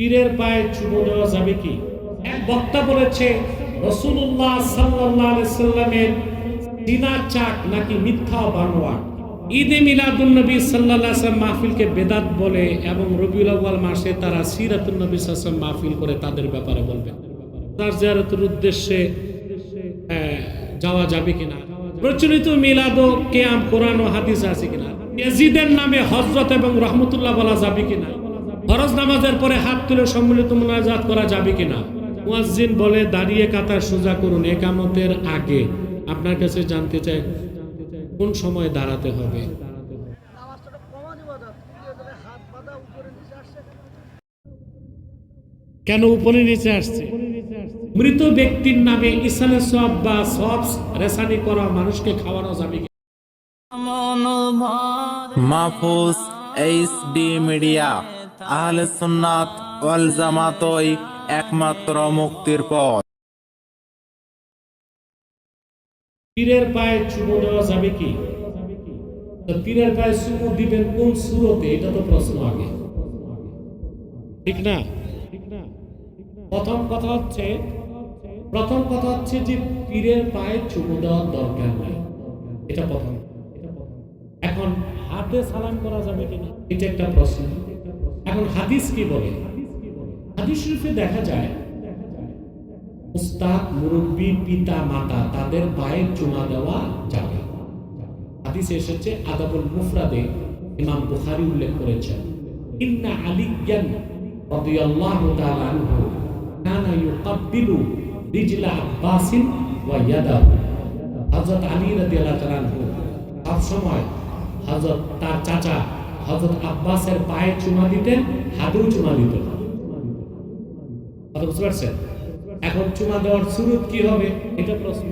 পীরের পায়ে চুমো দেওয়া যাবে কি? এক বক্তা বলেছে রসুল্লাহ সাল্লাহ সাল্লামের চাক নাকি মিথ্যা ঈদে সাল্লাম মাহফিলকে বেদাত বলে এবং রবিউল আউ্বাল মাসে তারা সিরাতুল সাল্লাম মাহফিল করে তাদের ব্যাপারে বলবে। তার জিয়ারতের উদ্দেশ্যে যাওয়া যাবে কিনা? প্রচলিত মিলাদ কেয়াম, কোরআন ও হাদিস আছে কিনা? ইয়াজিদের নামে হজরত এবং রহমতুল্লাহ বলা যাবে কিনা? ফরজ নামাজের পরে হাত তুলে সম্মিলিত মোনাজাত করা যাবে কিনা? মুয়াজ্জিন বলে, দাঁড়িয়ে কাতার সোজা করুন একামতের আগে আপনার কাছে জানতে চাই কোন সময় দাঁড়াতে হবে? কেন উপরে নিচে আসছে? মৃত ব্যক্তির নামে ইসানে সব বা সব রেসানি করা মানুষকে খাওয়ানো যাবে? মাহফুজ এইচ ডি মিডিয়া আহলে সুন্নাত ওয়াল জামাতই একমাত্র মুক্তির পথ। পীরের পায়ে চুমো দেওয়া যাবে কি? পীরের পায়ে চুমো দিবেন কোন সুরতে? এটা তো প্রশ্ন আগে। ঠিক না? প্রথম কথা হচ্ছে, প্রথম কথা হচ্ছে যে পীরের পায়ে চুমো দেওয়ার দরকার নাই। এটা প্রথম। এখন হাতে সালাম করা যাবে কিনা? এটা একটা প্রশ্ন। এখন হাদিস কি বলে? হাদিস শরীফে দেখা যায়, উস্তাদ, মুরব্বী, পিতা, মাতা, তাদের পায়ে চুমা দেওয়া যাবে। হাদিসে এসেছে আদাবুল মুফরাদে ইমাম বুখারী উল্লেখ করেছেন, ইন্না আলিয়ান রাদিয়াল্লাহু তাআলা আনহু কানা ইউকাব্বিলু রিজলা আব্বাসিন ওয়া ইয়াদাহু। হযরত আলী রাদিয়াল্লাহু তাআলা আনহু সব সময় হযরত তার চাচা হযরত আব্বাসের পায়ে চুমা দিতেন, হাতেও চুমা পারছেন? এখন চুমা দেওয়ার সুরত কি হবে? এটা প্রশ্ন।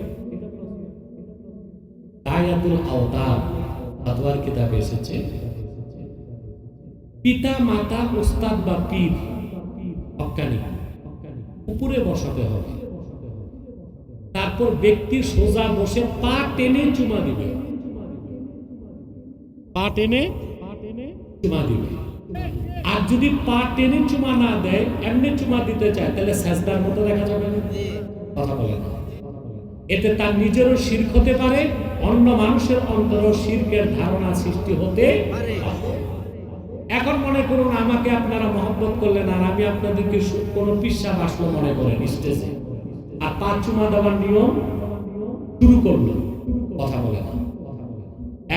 পিতা, মাতা বা পীর উপরে বসাতে হবে। তারপর ব্যক্তি সোজা বসে পা টেনে চুমা দিবে। পা টেনে চুমা দিবে। আর যদি পা টেনে চুমা না দেয়, এমনি চুমা দিতে চায়, তাহলে সাজদার মতো দেখা যাবে কথা বলে না। এতে তার নিজেরও শির্ক হতে পারে, অন্য মানুষের অন্তরও শির্কের ধারণা সৃষ্টি হতে এখন মনে করুন, আমাকে আপনারা মহব্বত করলেন, আর আমি আপনাদেরকে কোনো পিসাব আসলো মনে করেন, স্টেজে। আর পা চুমা দেওয়ার নিয়ম শুরু করল। কথা বলে না।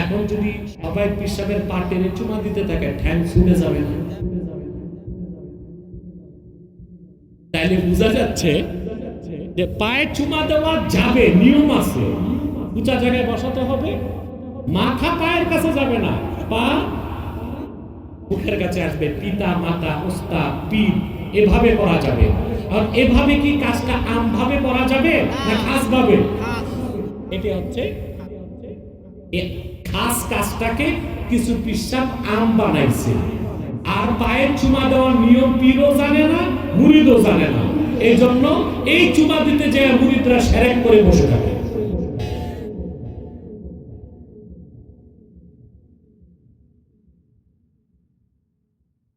এখন যদি সবাই পিসাবের পা টেনে চুমা দিতে থাকে ঠ্যাং ছুটে যাবে না। তাইলে বোঝা যাচ্ছে যে পায়ে চুমা দেওয়া যাবে নিয়ম আছে। উঁচা জায়গায় বসাতে হবে। মাথা পায়ের কাছে যাবে না। পা মুখের কাছে আসবে। পিতা মাতা উস্তা পীর এভাবে করা যাবে। আর এভাবে কি কাজটা আমভাবে করা যাবে না খাস ভাবে এটি হচ্ছে খাস কাজটাকে কিছু পিসাব আম বানাইছে। আর পায়ের চুমা দেওয়ার নিয়ম পীরও জানে না মুরিদও জানে না। এই জন্য এই চুমা দিতে যে মুরিদরা সেরেক করে বসে থাকে।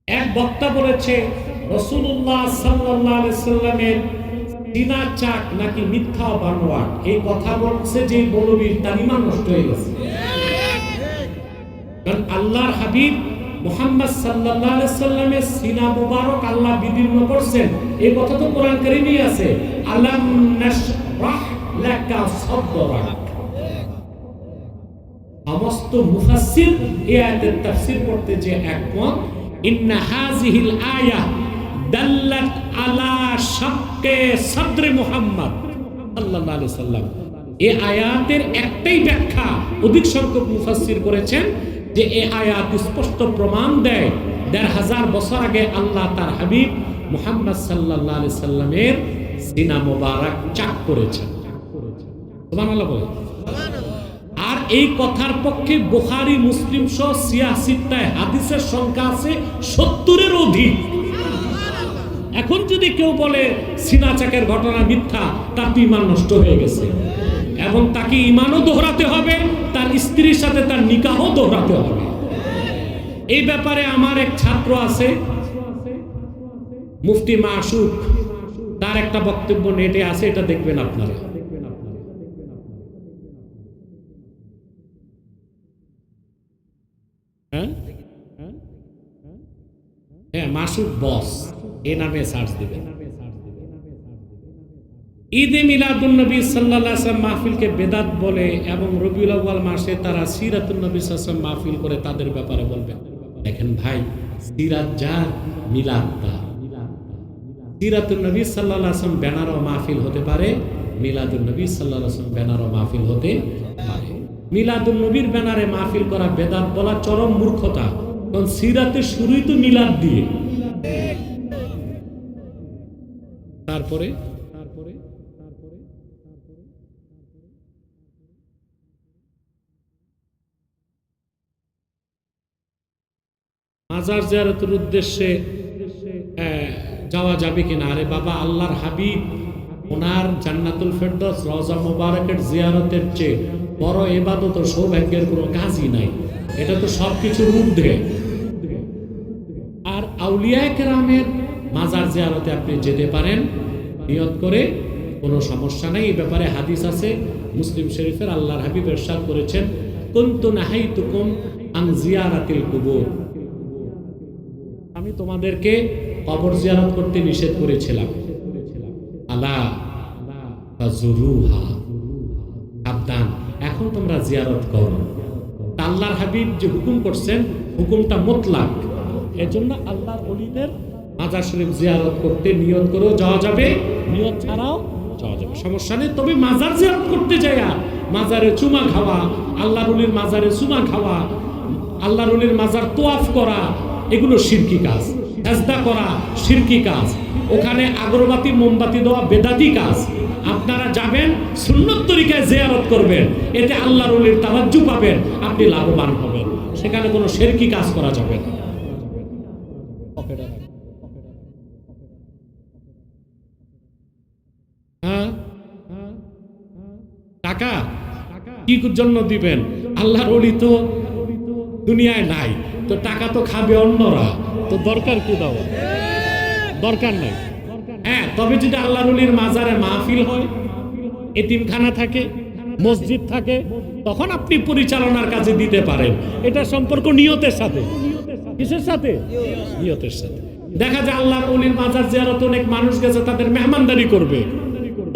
এক বক্তা বলেছে রসুল্লাহ সাল্লাহ সাল্লামের চীনা চাক নাকি মিথ্যা বানোয়াট এই কথা বলছে যে বলবীর তার ইমান নষ্ট হয়ে গেছে। কারণ আল্লাহর হাবিব মোহাম্মদ সাল্লামের সিনা মুবারক আল্লাহ বিদীর্ণ করছেন। এই কথা তো কোরআন কারিমেই আছে। সমস্ত এই আয়াতের করতে যে একমত, ইন্না হাযিহিল আয়া দাল্লাত আলা শাক্কে সাদরে মুহাম্মদ সাল্লাল্লাহু আলাইহি সাল্লাম। এই আয়াতের একটাই ব্যাখ্যা অধিক সংখ্যক মুফাসসির করেছেন যে এই আয়াত স্পষ্ট প্রমাণ দেয়, দেড় হাজার বছর আগে আল্লাহ তার হাবিব মুহাম্মদ সাল্লাল্লাহু আলাইহি সাল্লামের সিনা মোবারক চাক করেছেন। আর এই কথার পক্ষে বুখারী, মুসলিম সহ সিয়াসিত্তায় হাদিসের সংখ্যা আছে সত্তরের অধিক। এখন যদি কেউ বলে সিনা চাকের ঘটনা মিথ্যা, তার ইমান নষ্ট হয়ে গেছে। এবং তাকে ইমানও দোহরাতে হবে স্ত্রীর সাথে তার নিকাহও দৌড়াতে হবে। এই ব্যাপারে আমার এক ছাত্র আছে, মুফতি মাসুক তার একটা বক্তব্য নেটে আছে, এটা দেখবেন আপনারা। হ্যাঁ? হ্যাঁ মাসুক বস, এ নামে সার্চ দিবেন। ঈদে মিলাদুল নবী সাল্লাহ আসলাম মাহফিলকে বেদাত বলে এবং রবিউল আউ্বাল মাসে তারা সিরাতুল নবী সাল্লাম মাহফিল করে তাদের ব্যাপারে বলবেন দেখেন ভাই, সিরাত যার, মিলাদ তার। সিরাতুল নবী সাল্লাহ আসলাম ব্যানার ও মাহফিল হতে পারে মিলাদুল নবী সাল্লাহ আসলাম ব্যানার ও মাহফিল হতে পারে। মিলাদুল নবীর ব্যানারে মাহফিল করা বেদাত বলা চরম মূর্খতা, কারণ সিরাতের শুরুই তো মিলাদ দিয়ে। তারপরে মাজার জিয়ারতের উদ্দেশ্যে যাওয়া যাবে কিনা? আরে বাবা, আল্লাহর হাবিব ওনার জান্নাতুল ফেরদৌস রজা মোবারকের জিয়ারতের চেয়ে বড় এবাদত সৌভাগ্যের কোনো কাজই নাই। এটা তো সব কিছুর ঊর্ধ্বে। আর আউলিয়া কেরামের মাজার জিয়ারতে আপনি যেতে পারেন, নিয়ত করে কোনো সমস্যা নেই। এই ব্যাপারে হাদিস আছে, মুসলিম শরীফের আল্লাহর হাবিব এরশাদ করেছেন, কুনতু নাহাইতুকুম আন জিয়ারাতিল কুবুর। আমি তোমাদেরকে কবর জিয়ারত করতে নিষেধ করেছিলাম। আলা সাবধান, এখন তোমরা জিয়ারত করো। আল্লাহর হাবিব যে হুকুম করছেন, হুকুমটা মোতলাক। এজন্য আল্লাহর অলিদের মাজার শরীফ জিয়ারত করতে নিয়ত করেও যাওয়া যাবে। নিয়ত ছাড়াও যাওয়া যাবে। সমস্যা নেই, তবে মাজার জিয়ারত করতে যায় মাজারে চুমা খাওয়া, আল্লাহর অলির মাজারে চুমা খাওয়া, আল্লাহর অলির মাজার তোয়াফ করা এগুলো শিরকি কাজ। সাজদা করা শিরকি কাজ। ওখানে আগরবাতি, মোমবাতি দেওয়া বেদাতি কাজ। আপনারা যাবেন, সুন্নত তরিকায় জিয়ারত করবেন। এতে আল্লাহর অলির তাওয়াজ্জু পাবেন, আপনি লাভবান হবেন। সেখানে কোনো শেরকি কাজ করা যাবে না। হ্যাঁ? টাকা? কি জন্য দিবেন? আল্লাহর অলি তো দুনিয়ায় নাই। তো টাকা তো খাবে অন্যরা। তো দরকার কি দাও দরকার নাই। হ্যাঁ তবে যদি আল্লাহর অলির মাজারে মাহফিল হয় এতিমখানা থাকে মসজিদ থাকে তখন আপনি পরিচালনার কাজে দিতে পারেন। এটা সম্পর্ক নিয়তের সাথে। কিসের সাথে? নিয়তের সাথে। দেখা যায় আল্লাহর অলির মাজার জিয়ারত অনেক মানুষ গেছে তাদের মেহমানদারি করবে।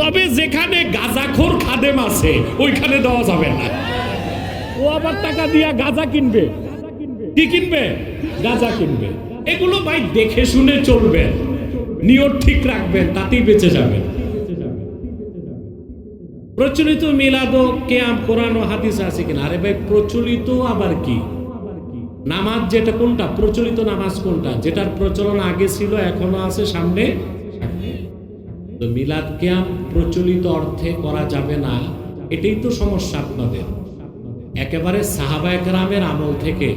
তবে যেখানে গাজাখোর খাদেম আছে ওইখানে দেওয়া যাবে না। ও আবার টাকা দিয়া গাজা কিনবে। কি কিনবে? গাজা কিনবে। এগুলো ভাই দেখে শুনে চলবেন নিয়ত ঠিক রাখবেন, তাতেই বেঁচে যাবেন প্রচলিত মিলাদ কেয়াম, কোরআন ও হাদিস আছে কিনা? আরে ভাই, প্রচলিত আবার কি? নামাজ যেটা কোনটা? প্রচলিত নামাজ কোনটা? যেটার প্রচলন আগে ছিল এখনও আছে সামনে? তো মিলাদ কেয়াম প্রচলিত অর্থে করা যাবে না। এটাই তো সমস্যা আপনাদের। একেবারে সাহাবা একরামের আমল থেকে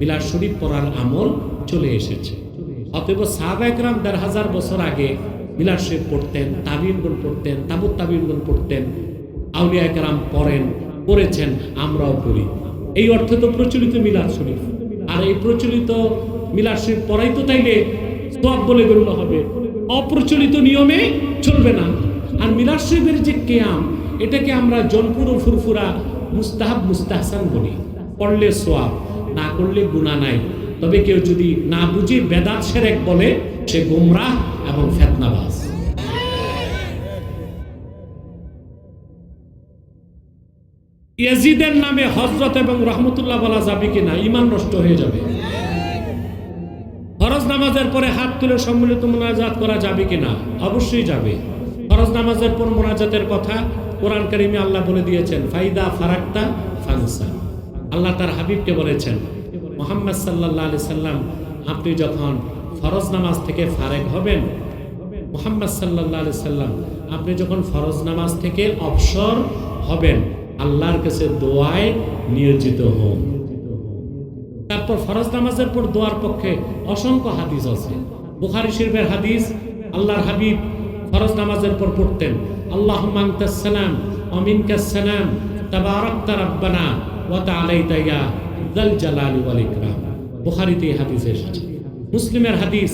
মিলাদ শরীফ পড়ার আমল চলে এসেছে। অতএব সাহাবা একরাম দেড় হাজার বছর আগে মিলাদ শরীফ পড়তেন তাবিনগুন পড়তেন, তাবুত তাবিনগুন পড়তেন, আউলিয়া একরাম পড়েন, পড়েছেন, আমরাও পড়ি। এই অর্থে তো প্রচলিত মিলাদ শরীফ। আর এই প্রচলিত মিলাদ শরীফ পড়াই তো তাইলে সব বলে গণ্য হবে। অপ্রচলিত নিয়মে চলবে না। আর মিলাদ শরীফের যে কেয়াম, এটাকে আমরা জনপুর ও ফুরফুরা মুস্তাহাব মুস্তাহসান বলি। পড়লে সোয়াব না করলে গুণা নাই। তবে কেউ যদি না বুঝে বেদাত সেরেক বলে, সে গুমরাহ এবং ফেতনাবাজ। ইয়াজিদের নামে হজরত এবং রহমতুল্লাহ বলা যাবে কিনা ইমান নষ্ট হয়ে যাবে। ফরজ নামাজের পরে হাত তুলে সম্মিলিত মোনাজাত করা যাবে কিনা, অবশ্যই যাবে। ফরজ নামাজের পর মোনাজাতের কথা কোরআন কারিমে আল্লাহ বলে দিয়েছেন, ফাইদা ফারাক্তা ফানসা। আল্লাহ তার হাবিবকে বলেছেন, মোহাম্মদ সাল্লাহ সাল্লাম, আপনি যখন ফরজ নামাজ থেকে ফারেক হবেন, মোহাম্মদ সাল্লাহ সাল্লাম, আপনি যখন ফরজ নামাজ থেকে অবসর হবেন, আল্লাহর কাছে দোয়ায় নিয়োজিত হন। তারপর ফরজ নামাজের পর দোয়ার পক্ষে অসংখ্য হাদিস আছে। বুখারি শরীফের হাদিস, আল্লাহর হাবিব ফরজ নামাজের পর পড়তেন আল্লাহ মাংতাসালাম অমিনকাসালাম তাবারাক্তা রাব্বানা। ওয়া তাআলাইতা যাল জালালি ওয়াল ইকরাম। বুখারীতে এই হাদিস এসেছে। মুসলিমের হাদিস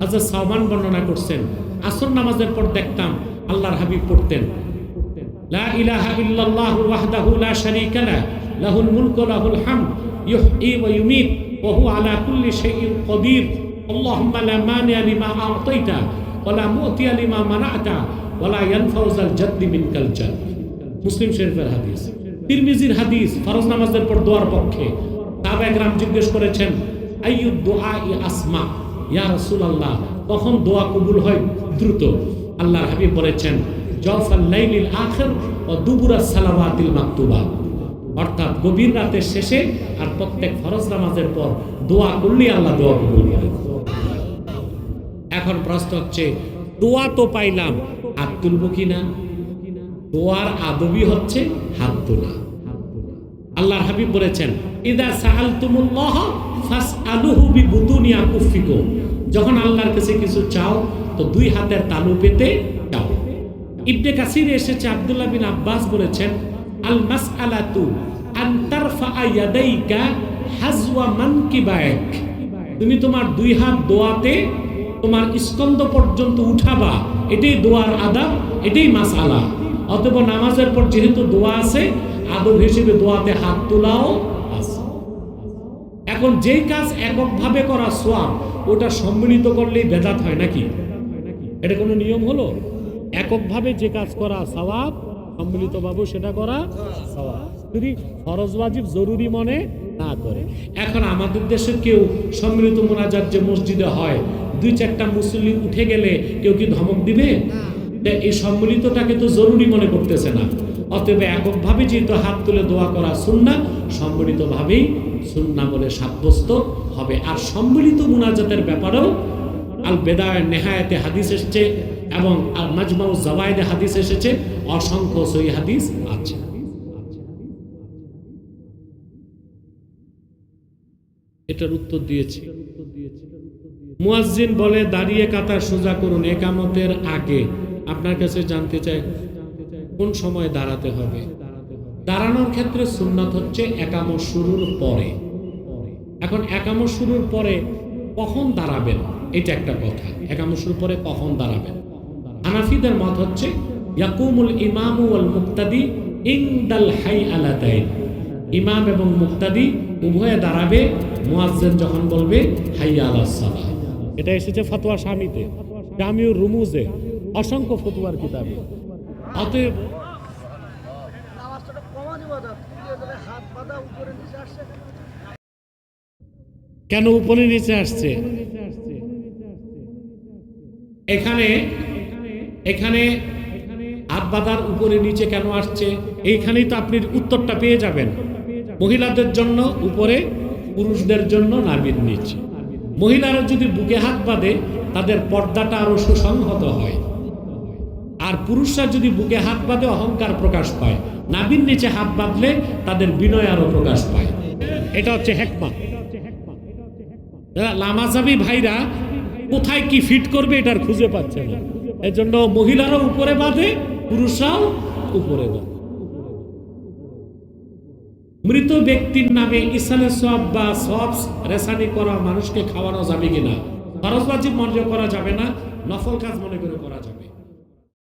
হাজরত সাহবান বর্ণনা করছেন, আসর নামাজের পর দেখতাম আল্লাহর হাবিব পড়তেন। আলা কুল্লি শাইইন কাদির। যাল জাদ্দি মুসলিম শরীফের হাদিস। তিরমিজির হাদিস ফরজ নামাজের পর দোয়ার পক্ষে। একরাম জিজ্ঞেস করেছেন আইয়ুদ দুআ ই আসমা? ইয়া রাসূলুল্লাহ। কখন দোয়া কবুল হয় দ্রুত। আল্লাহ হাবিব বলেছেন জফাল লাইলিল আখির ও দুবুরা সালাওয়াতিল মাকতুবা। অর্থাৎ গভীর রাতের শেষে আর প্রত্যেক ফরজ নামাজের পর দোয়া করলেই আল্লাহ দোয়া কবুল এখন প্রশ্ন হচ্ছে, দোয়া তো পাইলাম হাত তুলবো কিনা দোয়ার আদবি হচ্ছে হাত তোলা। আল্লাহর হাবিব বলেছেন, ইদা সাআলতুমুল্লাহ ফাসআলুহু বিবুতুনি আকুফিকুম যখন আল্লাহর কাছে কিছু চাও, তো দুই হাতের তালু পেতে চাও। ইবনে কাসির এসেছে, আব্দুল্লাহ বিন আব্বাস বলেছেন, আল মাসআলাতু আন তারফা ইয়াদাইকা হাজওয়া মানকিবাইক তুমি তোমার দুই হাত দোয়াতে তোমার স্কন্দ পর্যন্ত উঠাবা, এটাই দোয়ার আদাব, এটাই মাসআলা। অতএব নামাজের পর যেহেতু দোয়া আছে আদব হিসেবে দোয়াতে হাত তোলাও এখন যেই কাজ এককভাবে করা সোয়াব, ওটা সম্মিলিত করলেই বেদাত হয় নাকি? এটা কোনো নিয়ম হলো? এককভাবে যে কাজ করা সওয়াব সম্মিলিত বাবু সেটা করা সওয়াব। যদি ফরজ ওয়াজিব জরুরি মনে না করে। এখন আমাদের দেশে কেউ সম্মিলিত মোনাজাত যে মসজিদে হয়, দুই চারটা মুসলিম উঠে গেলে কেউ কি ধমক দিবে? তা এই সম্মিলিতটাকে তো জরুরি মনে করতেছে না। অতএব এককভাবে যেহেতু হাত তুলে দোয়া করা সুন্না সম্মিলিতভাবেই সুন্না বলে সাব্যস্ত হবে। আর সম্মিলিত মুনাজাতের ব্যাপারেও আল বেদায় নেহায়াতে হাদিস এসেছে এবং আল মাজমাউ জাওয়ায়েদে হাদিস এসেছে। অসংখ্য সই হাদিস আছে। এটার উত্তর দিয়েছি। মুয়াজ্জিন বলে, দাঁড়িয়ে কাতার সোজা করুন একামতের আগে। আপনার কাছে জানতে চাই, কোন সময় দাঁড়াতে হবে? দাঁড়ানোর ক্ষেত্রে সুন্নাত হচ্ছে একামত শুরুর পরে। এখন একামত শুরুর পরে কখন দাঁড়াবেন? এটা একটা কথা। একামত শুরুর পরে কখন দাঁড়াবেন? হানাফিদের মত হচ্ছে, ইয়াকুমুল ইমামু ওয়াল মুক্তাদি ইংদাল হাই আলাদাইন ইমাম এবং মুক্তাদি উভয়ে দাঁড়াবে, মুয়াজ্জিন যখন বলবে হাইয়া আলাস সালাহ। এটা এসেছে ফতোয়া স্বামীতে। জামিউর রুমুজে অসংখ্য ফতোয়ার কিতাবে। অতএব কেন উপরে নিচে আসছে? এখানে এখানে হাত বাঁধার উপরে নিচে কেন আসছে? এইখানেই তো আপনি উত্তরটা পেয়ে যাবেন। মহিলাদের জন্য উপরে, পুরুষদের জন্য নাবির নিচে। মহিলারা যদি বুকে হাত বাঁধে, তাদের পর্দাটা আরও সুসংহত হয়। আর পুরুষরা যদি বুকে হাত বাঁধে, অহংকার প্রকাশ পায়। নাবির নিচে হাত বাঁধলে তাদের বিনয় আরও প্রকাশ পায়। এটা হচ্ছে হেকমা। লামাজাবি ভাইরা কোথায় কি ফিট করবে এটার খুঁজে পাচ্ছে না। এর জন্য মহিলারাও উপরে বাঁধে, পুরুষরাও উপরে বাঁধে। মৃত ব্যক্তির নামে ইসালে সব বা সব রেসানি করা মানুষকে খাওয়ানো যাবে কিনা? ফরজবাজি মনে করা যাবে না, নফল কাজ মনে করে করা যাবে